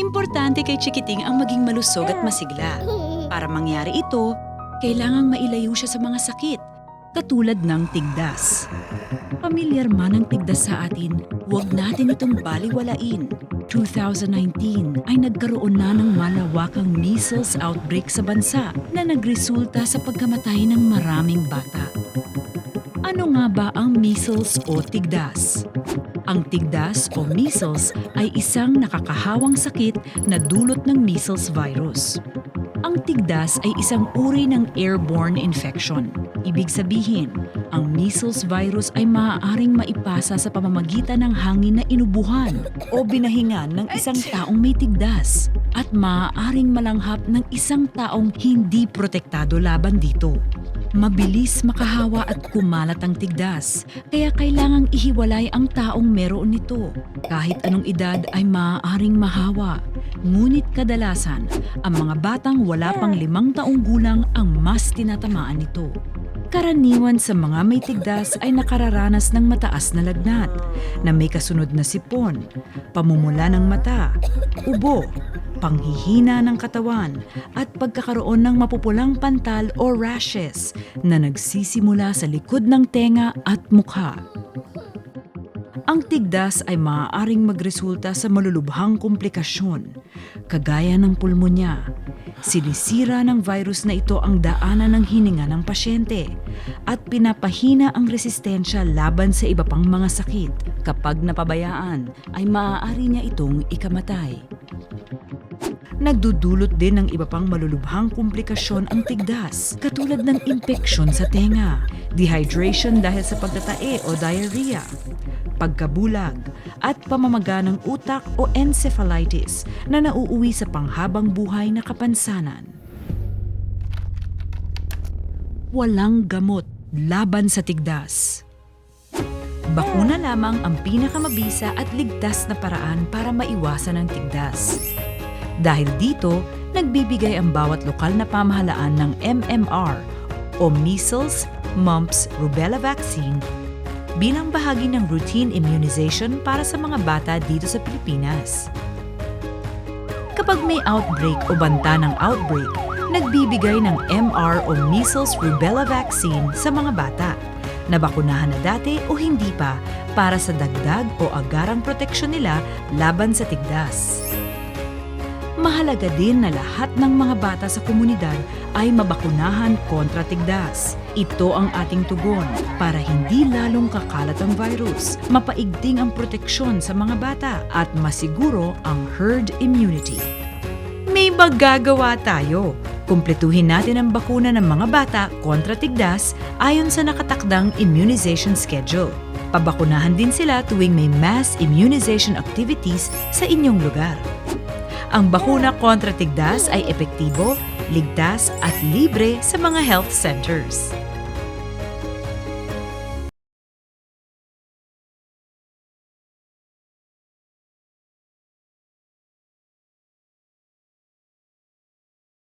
Importante kay Chikiting ang maging malusog at masigla. Para mangyari ito, kailangang mailayo siya sa mga sakit, katulad ng tigdas. Pamilyar man ang tigdas sa atin, huwag natin itong baliwalain. 2019 ay nagkaroon na ng malawakang measles outbreak sa bansa na nagresulta sa pagkamatay ng maraming bata. Ano nga ba ang measles o tigdas? Ang tigdas o measles ay isang nakakahawang sakit na dulot ng measles virus. Ang tigdas ay isang uri ng airborne infection. Ibig sabihin, ang measles virus ay maaaring maipasa sa pamamagitan ng hangin na inubuhan o binahingan ng isang taong may tigdas at maaaring malanghap ng isang taong hindi protektado laban dito. Mabilis makahawa at kumalat ang tigdas, kaya kailangang ihiwalay ang taong meron nito. Kahit anong edad ay maaaring mahawa. Ngunit kadalasan, ang mga batang wala pang limang taong gulang ang mas tinatamaan nito. Karaniwan sa mga may tigdas ay nakararanas ng mataas na lagnat na may kasunod na sipon, pamumula ng mata, ubo, panghihina ng katawan at pagkakaroon ng mapupulang pantal o rashes na nagsisimula sa likod ng tenga at mukha. Ang tigdas ay maaaring magresulta sa malulubhang komplikasyon, kagaya ng pulmonya. Sinisira ng virus na ito ang daanan ng hininga ng pasyente at pinapahina ang resistensya laban sa iba pang mga sakit. Kapag napabayaan, ay maaari niya itong ikamatay. Nagdudulot din ng iba pang malulubhang komplikasyon ang tigdas, katulad ng impeksyon sa tenga, dehydration dahil sa pagtatae o diarrhea, pagkabulag, at pamamaga ng utak o encephalitis na nauuwi sa panghabang buhay na kapansanan. Walang gamot laban sa tigdas. Bakuna lamang ang pinakamabisa at ligtas na paraan para maiwasan ang tigdas. Dahil dito, nagbibigay ang bawat lokal na pamahalaan ng MMR o Measles, Mumps, Rubella Vaccine bilang bahagi ng routine immunization para sa mga bata dito sa Pilipinas. Kapag may outbreak o banta ng outbreak, nagbibigay ng MR o Measles Rubella Vaccine sa mga bata na bakunahan na dati o hindi pa para sa dagdag o agarang proteksyon nila laban sa tigdas. Mahalaga din na lahat ng mga bata sa komunidad ay mabakunahan kontra tigdas. Ito ang ating tugon para hindi lalong kakalat ang virus, mapaigting ang proteksyon sa mga bata at masiguro ang herd immunity. May magagawa tayo. Kumpletuhin natin ang bakuna ng mga bata kontra tigdas ayon sa nakatakdang immunization schedule. Pabakunahan din sila tuwing may mass immunization activities sa inyong lugar. Ang bakuna kontra tigdas ay epektibo, ligtas at libre sa mga health centers.